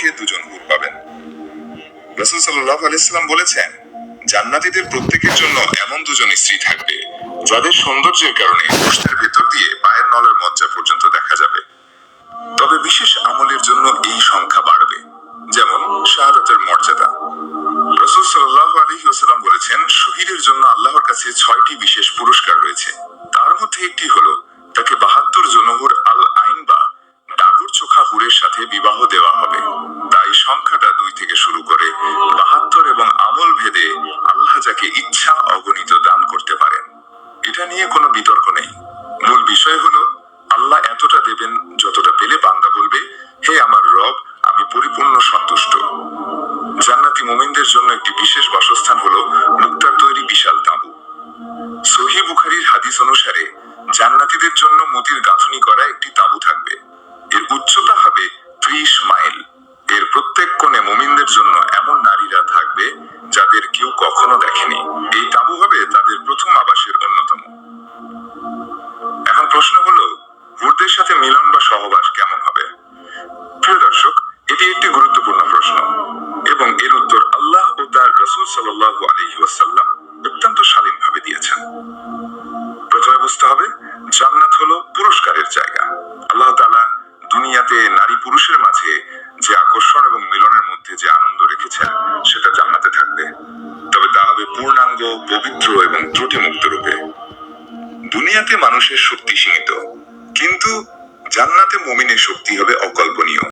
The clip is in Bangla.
কক্ষে দুজন হুর পাবেন। রসুল সাল্লাহ আলাইসাল্লাম বলেছেন, জান্নাতীদের প্রত্যেকের জন্য এমন দুজন স্ত্রী থাকবে, যাদের সৌন্দর্যের কারণে গোষ্ঠের ভেতর দিয়ে পায়ের নলের মজ্জা পর্যন্ত দেখা যাবে। তবে বিশেষ আমলের জন্য এই সংখ্যা বাড়বে, যেমন শাহাদাতের মর্যাদা। রসুল সাল্লাহ আলহি ওসালাম বলেছেন, শহীদের জন্য আল্লাহর কাছে ছয়টি বিশেষ পুরস্কার রয়েছে। তার মধ্যে একটি হলো তাকে বাহাত্তর জনহুর আল আইন বা ডাগুর চোখা হুরের সাথে বিবাহ দেওয়া। সংখ্যাটা দুই থেকে শুরু করে বাহাত্তর এবং আমল ভেদে আল্লাহ যাকে ইচ্ছা অগণিত দান করতে পারেন। এটা নিয়ে কোনো বিতর্ক নেই। মূল বিষয় হলো, আল্লাহ এতটা দেবেন যতটা পেলে বান্দা বলবে, হে আমার রব, আমি পরিপূর্ণ সন্তুষ্ট। জান্নাতি মোমিনদের জন্য একটি বিশেষ বাসস্থান হলো মুক্তার তৈরি বিশাল তাঁবু। সহি বুখারীর হাদিস অনুসারে পূর্ণাঙ্গ পবিত্র এবং ত্রুটিমুক্ত রূপে। দুনিয়াতে মানুষের শক্তি সীমিত, কিন্তু জান্নাতে মুমিনের শক্তি হবে অকল্পনীয়।